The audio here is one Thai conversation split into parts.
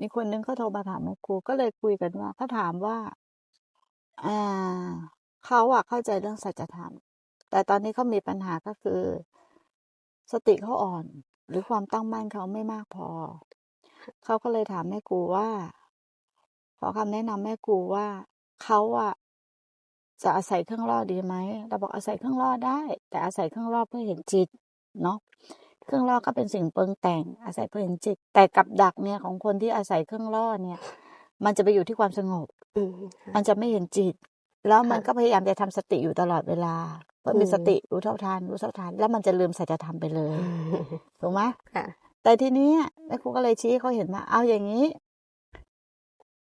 มีคนนึงเขาโทรมาถามแม่ครูก็เลยคุยกันว่าเขาถามว่าอ่าเขาอะเข้าใจเรื่องสัจธรรม แต่ตอนนี้เขามีปัญหาก็คือ สติเขาอ่อน หรือความตั้งมั่นเขาไม่มากพอ เขาก็เลยถามแม่ครูว่า ขอคำแนะนำแม่ครูว่าเขาอะจะอาศัยเครื่องล่อดดีไหมเราบอกอาศัยเครื่องล่อได้ แต่อาศัยเครื่องล่อเพื่อเห็นจิตเนาะ เครื่องล่อก็เป็นสิ่งปรุงแต่งอาศัยเพื่อเห็นจิต แต่กับดักเนี่ยของคนที่อาศัยเครื่องล่อเนี่ย มันจะไปอยู่ที่ความสงบอืมค่ะมันจะไม่เห็นจิต แล้วมันค่ะก็พยายามจะทำสติอยู่ตลอดเวลาเพื่อมีอืมสติรู้เท่าทันรู้เท่าทันแล้วมันจะลืมสัจธรรมไปเลยถูกไหมค่ะแต่ทีนี้แม่ครูก็เลยชี้ให้เขาเห็นว่าเอาอย่างนี้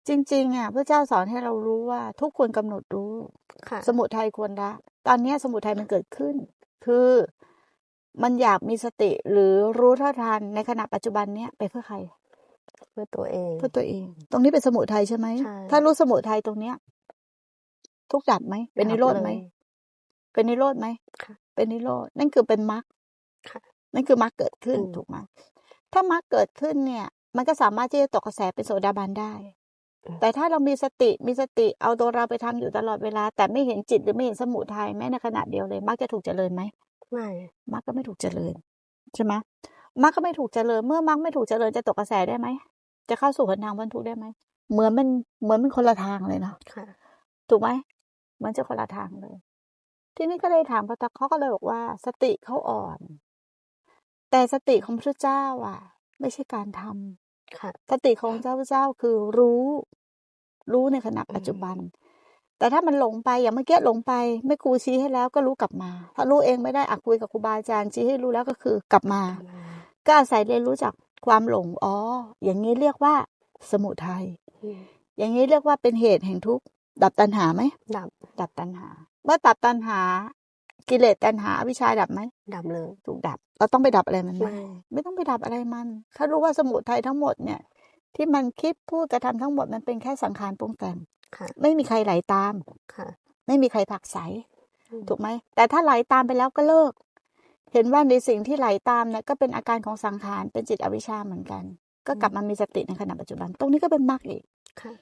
จริง ๆ อะพระเจ้าสอนให้เรารู้ว่า ทุกควรกำหนดรู้ค่ะสมุทัยควรละตอนเนี้ยสมุทัยมันเกิดขึ้น คือ มันอยากมีสติหรือรู้เท่าทันในขณะปัจจุบันเนี้ยไปเพื่อใคร เพื่อตัวเอง เพื่อตัวเอง ตรงนี้เป็นสมุทัยใช่ไหมใช่ถ้ารู้สมุทัยตรงเนี้ย ทุกข์ดับไหม เป็นนิโรธไหมดับเลยเป็นนิโรธไหมค่ะเป็นนิโรธ นั่นคือเป็นมรรคค่ะนั่นคือมรรคเกิดขึ้นอืมถูกไหมถ้ามรรคเกิดขึ้นเนี่ย มันก็สามารถที่จะตกกระแสเป็นโสดาบันได้ แต่ถ้าเรามีสติ มีสติ เอาตัวเราไปทำอยู่ตลอดเวลา แต่ไม่เห็นจิตหรือไม่เห็นสมุทัยแม้ในขณะเดียวเลยมรรคจะถูกเจริญไหม ไม่มรรคก็ไม่ถูกเจริญใช่ไหมมรรคก็ไม่ถูกเจริญ เมื่อมรรคไม่ถูกเจริญจะตกกระแสได้ไหมจะเข้าสู่หนทางบรรทุกได้ไหมเหมือนมันเหมือนมันคนละทางเลยเนาะค่ะถูกไหมเหมันจะคนละทางเลย ทีนี้ก็เลยถามพระตักเขาก็เลยบอกว่า สติเขาอ่อน แต่สติของพระเจ้า อะ ไม่ใช่การทำค่ะสติของเจ้าพระเจ้าคือรู้ รู้ในขณะปัจจุบัน แต่ถ้ามันหลงไปอย่างเมื่อกี้หลงไป ไม่ครูชี้ให้แล้วก็รู้กลับมา ถ้ารู้เองไม่ได้อะคุยกับครูบาอาจารย์ชี้ให้รู้แล้วก็คือกลับมา ก็อาศัยเรียนรู้จากความหลงอ๋ออย่างนี้เรียกว่า สมุทัยอืมอย่างนี้เรียกว่าเป็นเหตุแห่งทุกข์ดับตัณหาไหมดับดับตัณหา เมื่อดับตัณหา กิเลสตัณหาอวิชชาดับไหมดับเลยถูกดับ เราต้องไปดับอะไรมันไหมไม่ไม่ต้องไปดับอะไรมันถ้ารู้ว่าสมุทัยทั้งหมดเนี่ย ที่มันคิดพูดกระทำทั้งหมดมันเป็นแค่สังขารปรุงแต่งค่ะ ไม่มีใครไหลตามค่ะไม่มีใครผลักไสอืมถูกไหมแต่ถ้าไหลตามไปแล้วก็เลิก เห็นว่าในสิ่งที่ไหลตามเนี่ยก็เป็นอาการของสังขารเป็นจิตอวิชชาเหมือนกัน ก็กลับมามีสติในขณะปัจจุบัน ตรงนี้ก็เป็นมรรคอีกค่ะ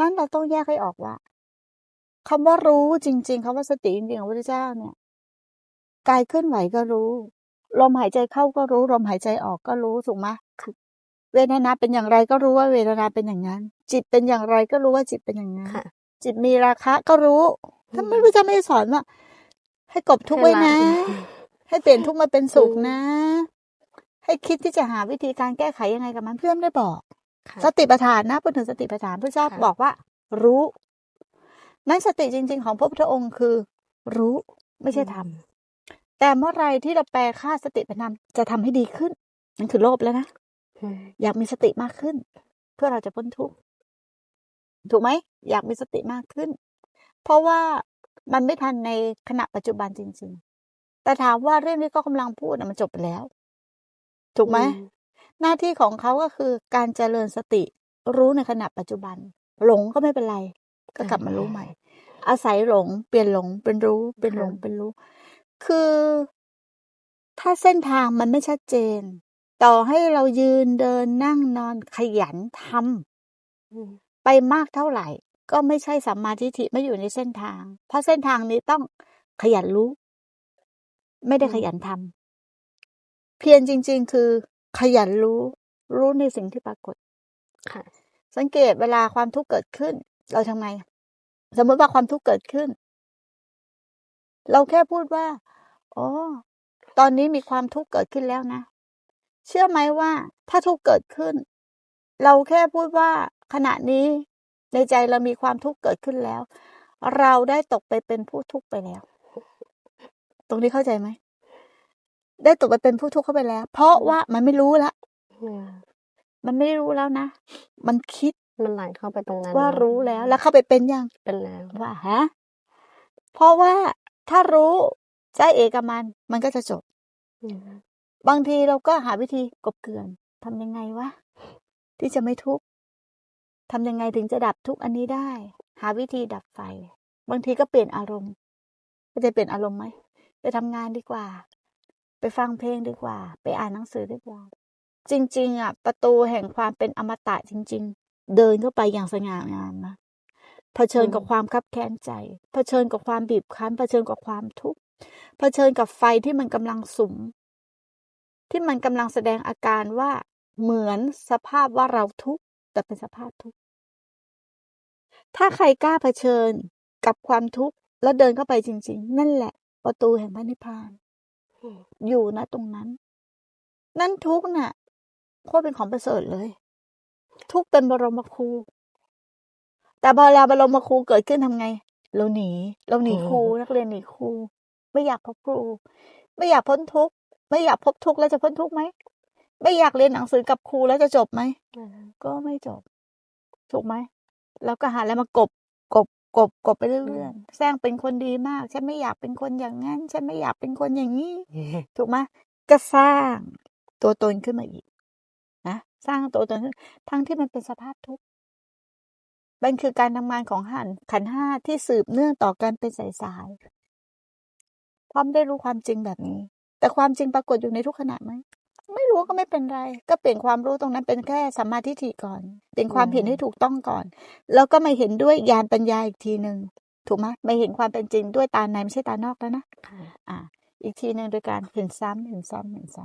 นั้นเราต้องแยกให้ออกว่าคำว่ารู้จริง ๆคำว่าสติจริงๆของพระพุทธเจ้าเนี่ยกายเคลื่อนไหวก็รู้ ลมหายใจเข้าก็รู้ ลมหายใจออกก็รู้ถูกไหมเวทนาเป็นอย่างไรก็รู้ว่าเวทนาเป็นอย่างนั้น จิตเป็นอย่างไรก็รู้ว่าจิตเป็นอย่างนั้นค่ะจิตมีราคะก็รู้ท่านอืมไม่รู้จะไม่ได้สอนว่า ให้กลบทุกข์ไว้นะให้ละให้เปลี่ยนทุกข์มาเป็นสุขอืมนะ ให้คิดที่จะหาวิธีการแก้ไขยังไงกับมันเพื่อนได้บอกค่ะสติปัฏฐานนะพูดถึงสติปัฏฐานพระเจ้าค่ะบอกว่า รู้ นั้นสติจริง ๆ ของพระพุทธองค์คือ รู้ไม่ใช่ทำแต่เมื่อไหรที่เราแปลค่าสติเป็นธรรมจะทำให้ดีขึ้นนั่นคือโลภแล้วนะอืมอยากมีสติมากขึ้น เพื่อเราจะพ้นทุกข์ ถูกไหมอยากมีสติมากขึ้น เพราะว่ามันไม่ทันในขณะปัจจุบันจริง ๆ แต่ถามว่าเรื่องที่เขากำลังพูดน่ะมันจบไปแล้ว ถูกไหมอืมหน้าที่ของเขาก็คือการเจริญสติรู้ในขณะปัจจุบัน หลงก็ไม่เป็นไร ก็กลับมารู้ใหม่ อาศัยหลง เปลี่ยนหลงเป็นรู้ เป็นหลงเป็นรู้ คือ ถ้าเส้นทางมันไม่ชัดเจน ต่อให้เรายืนเดินนั่งนอนขยันทำอืม ไปมากเท่าไหร่ ก็ไม่ใช่สัมมาทิฏฐิไม่อยู่ในเส้นทาง เพราะเส้นทางนี้ต้องขยันรู้ ไม่ได้ขยันทำเพียรจริง ๆ คือ ขยันรู้ รู้ในสิ่งที่ปรากฏค่ะ สังเกตเวลาความทุกข์เกิดขึ้น เราทำไงสมมติว่าความทุกข์เกิดขึ้น เราแค่พูดว่าอ๋อตอนนี้มีความทุกข์เกิดขึ้นแล้วนะ เชื่อไหมว่า ถ้าทุกข์เกิดขึ้น เราแค่พูดว่า ขณะนี้ในใจเรามีความทุกข์เกิดขึ้นแล้ว เราได้ตกไปเป็นผู้ทุกข์ไปแล้ว ตรงนี้เข้าใจไหมได้ตกไปเป็นผู้ทุกข์เข้าไปแล้ว เพราะว่ามันไม่รู้ละอืมมันไม่รู้แล้วนะ มันคิดมันไหลเข้าไปตรงนั้น ว่าแล้รู้แล้ว แล้วเข้าไปเป็นยังเป็นแล้วว่าฮะเพราะว่าถ้ารู้ใจเอกบมัน มันก็จะจบอืมบางทีเราก็หาวิธีกบเกลื่อนทำยังไงวะที่จะไม่ทุกข์ ทำยังไงถึงจะดับทุกอันนี้ได้ หาวิธีดับไฟ บางทีก็เปลี่ยนอารมณ์ก็จะเปลี่ยนอารมณ์ไหมไปทำงานดีกว่า ไปฟังเพลงดีกว่า ไปอ่านหนังสือดีกว่า จริง ๆอะประตูแห่งความเป็นอมตะจริง ๆ เดินเข้าไปอย่างสง่างามนะเผชิญกับความคับแค้นใจ เผชิญกับความบีบคั้น เผชิญกับความทุกข์ เผชิญกับไฟที่มันกำลังสุม ที่มันกำลังแสดงอาการว่าเหมือนสภาพว่าเราทุกข์ แต่เป็นสภาพทุกข์ ถ้าใครกล้าเผชิญกับความทุกข์แล้วเดินเข้าไปจริง ๆ นั่นแหละ ประตูแห่งพระนิพพานอืมอยู่ณตรงนั้น นั่นทุกข์น่ะโคตรเป็นของประเสริฐเลย ทุกข์เป็นบรมครู แต่พอเวลาบรมครูเกิดขึ้นทำไง เราหนี เราหนีครูนักเรียนหนีครู ไม่อยากพบครู ไม่อยากพ้นทุกข์ ไม่อยากพบทุกข์แล้วจะพ้นทุกข์ไหม ไม่อยากเรียนหนังสือกับครูแล้วจะจบไหมอืมก็ไม่จบ ถูกไหมแล้วก็หาอะไรมากบกบกบกบไปเรื่อยๆแซงเป็นคนดีมาก ฉันไม่อยากเป็นคนอย่างนั้น ฉันไม่อยากเป็นคนอย่างนี้ ถูกไหมก็สร้างตัวตนขึ้นมาอีกนะสร้างตัวตนขึ้น ทั้งที่มันเป็นสภาพทุกข์มันคือการทำงานของหันขันธ์ห้าที่สืบเนื่องต่อกันเป็นสายสายๆพร้อมได้รู้ความจริงแบบนี้ แต่ความจริงปรากฏอยู่ในทุกขณะไหม ไม่รู้ก็ไม่เป็นไร ก็เปลี่ยนความรู้ตรงนั้นเป็นแค่สัมมาทิฏฐิก่อน เป็นความเห็นให้ถูกต้องก่อน แล้วก็มาเห็นด้วยญาณปัญญาอีกทีหนึ่งถูกไหมไม่เห็นความเป็นจริงด้วยตาในไม่ใช่ตานอกแล้วนะค่ะอ่า อีกทีหนึ่งโดยการเห็นซ้ำเห็นซ้ำเห็นซ้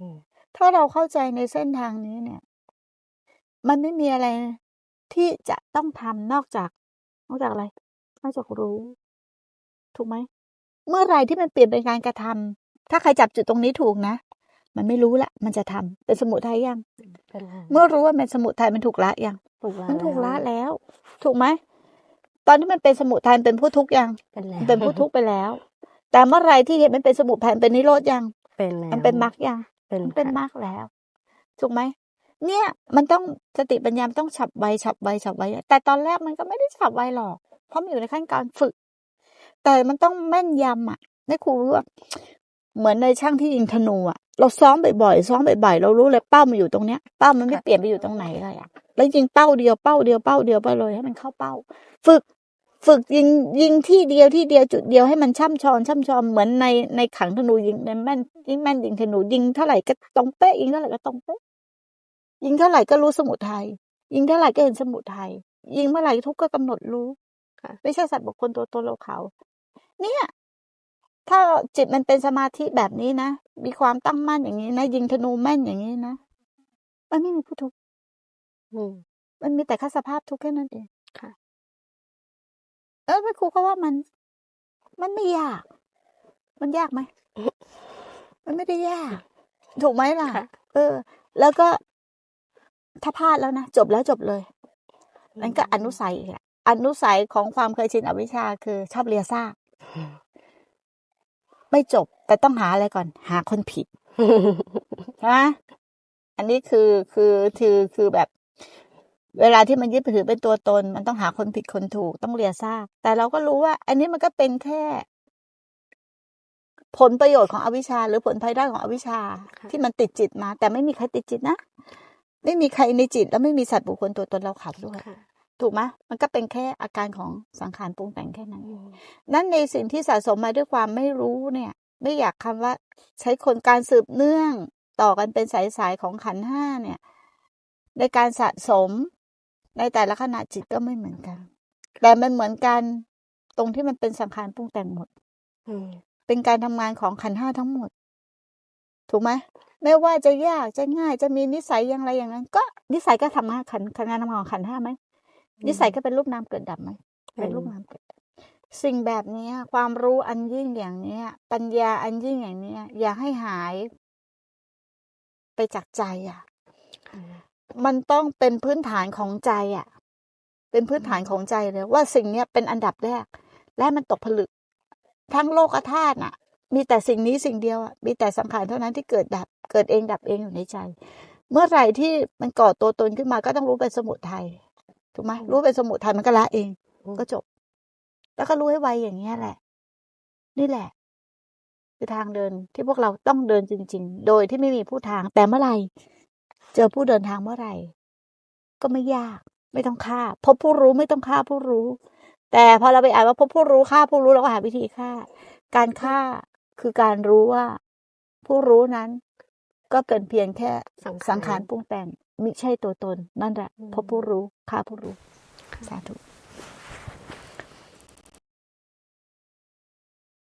อืมำถ้าเราเข้าใจในเส้นทางนี้เนี่ย มันไม่มีอะไรที่จะต้องทำนอกจาก นอกจากอะไรนอกจากรู้ ถูกไหมเมื่อไหรที่มันเปลี่ยนเป็นการกระทำถ้าใครจับจุดตรงนี้ถูกนะ มันไม่รู้ละมันจะทำเป็นสมุทัยยังเป็นไรเมื่อรู้ว่าเป็นสมุทัยมันถูกละยังถูกแล้วมันถูกละแล้ว ถูกไหมตอนที่มันเป็นสมุทัยมันเป็นผู้ทุกข์ยังเป็นแล้วมันเป็นผู้ทุกข์ไปแล้ว แต่เมื่อไหรที่เห็นมันเป็นสมุทัยมันเป็นนิโรธยังเป็นแล้วมันเป็นมรรคยังเป็นมันเป็นค่ะมรรคแล้วถูกไหมเนี่ย มันต้องสติปัญญามันต้องฉับไวฉับไวฉับไวแต่ตอนแรกมันก็ไม่ได้ฉับไวหรอก เพราะมันอยู่ในขั้นการฝึก แต่มันต้องแม่นยำอะในครูรู้ว่าเหมือนในช่างที่ยิงธนูอะ เราซ้อมบ่อยๆซ้อมบ่อยๆเรารู้เลยเป้ามันอยู่ตรงเนี้ย เป้ามันไม่เปลี่ยนไปอยู่ตรงไหนเลยอะแล้วยิงเป้าเดียวเป้าเดียวเป้าเดียวไปเลยให้มันเข้าเป้า ฝึกฝึกยิงยิงที่เดียวที่เดียวจุดเดียวให้มันช่ำชองช่ำชองเหมือนในในขังธนูยิงในแม่นยิงแม่นยิงธนูยิงเท่าไหร่ก็ตรงเป๊ะยิงเท่าไหร่ก็ตรงเป๊ะยิงเท่าไหร่ก็รู้สมุทัยยิงเท่าไหร่ก็เห็นสมุทัยยิงเมื่อไหร่ทุกข์ก็กำหนดรู้ค่ะไม่ใช่สัตว์บุคคลตัวตนเราเขา เนี่ย ถ้าจิตมันเป็นสมาธิแบบนี้นะ มีความตั้งมั่นอย่างนี้นะ ยิงธนูแม่นอย่างนี้นะ มันไม่มีผู้ทุกข์อืมมันมีแต่แค่สภาพทุกข์แค่นั้นเองค่ะ เออแม่ครูก็ว่ามัน มันไม่ยาก มันยากไหม มันไม่ได้ยาก ถูกไหมล่ะค่ะเออ แล้วก็ถ้าพลาดแล้วนะ จบแล้วจบเลยนั่นก็อนุสัยอีกแหละอนุสัยของความเคยชินอวิชชาคือชอบเลียซาก ไม่จบ แต่ต้องหาอะไรก่อน หาคนผิดใช่ไหมอันนี้คือคือคือคือแบบ เวลาที่มันยึดถือเป็นตัวตน มันต้องหาคนผิดคนถูกต้องเลียซากแต่เราก็รู้ว่า อันนี้มันก็เป็นแค่ ผลประโยชน์ของอวิชชา หรือผลภายได้ของอวิชชาค่ะที่มันติดจิตมา แต่ไม่มีใครติดจิตนะไม่มีใครในจิต แล้วไม่มีสัตว์บุคคลตัวตนเราขับด้วยค่ะ ถูกไหมมันก็เป็นแค่อาการของสังขารปรุงแต่งแค่นั้นอืมนั่นในสิ่งที่สะสมมาด้วยความไม่รู้เนี่ย ไม่อยากคำว่าใช้คนการสืบเนื่องต่อกันเป็นสายๆของขันธ์ห้าเนี่ย ในการสะสมในแต่ละขณะจิตก็ไม่เหมือนกัน แต่มันเหมือนกันตรงที่มันเป็นสังขารปรุงแต่งหมดอืมเป็นการทำงานของขันธ์ห้าทั้งหมด ถูกไหมไม่ว่าจะยากจะง่ายจะมีนิสัยอย่างไรอย่างนั้น ก็นิสัยก็ทำงานขันขันงานทำงานของขันธ์ห้าไหม นิสัยก็เป็นรูปนามเกิดดับไหมเป็นรูปนามเกิดดับสิ่งแบบเนี้ยความรู้อันยิ่งอย่างเนี้ยปัญญาอันยิ่งอย่างเนี้ยอย่าให้หายไปจากใจอะค่ะ มันต้องเป็นพื้นฐานของใจอะ เป็นพื้นฐานของใจเลย ว่าสิ่งเนี้ยเป็นอันดับแรก และมันตกผลึก ทั้งโลกธาตุน่ะ มีแต่สิ่งนี้สิ่งเดียวอะมีแต่สังขารเท่านั้นที่เกิดดับ เกิดเองดับเองอยู่ในใจ เมื่อไหร่ที่มันก่อตัวตนขึ้นมาก็ต้องรู้เป็นสมุทัย ถูกไหมรู้เป็นสมุทัยมันก็ละเอง ก็จบ แล้วก็รู้ให้ไวอย่างเงี้ยแหละ นี่แหละ คือทางเดินที่พวกเราต้องเดินจริง ๆ โดยที่ไม่มีผู้ทางแต่เมื่อไหร่เจอผู้เดินทางเมื่อไหร่ ก็ไม่ยาก ไม่ต้องฆ่าพบผู้รู้ไม่ต้องฆ่าผู้รู้ แต่พอเราไปอ่านว่าพบผู้รู้ฆ่าผู้รู้เราก็หาวิธีฆ่า การฆ่าคือการรู้ว่า ผู้รู้นั้น ก็เกินเพียงแค่สังขารสังขารปรุงแต่งมิใช่ตัวตน นั่นแหละอืมพบผู้รู้ข้าผู้รู้สาธุ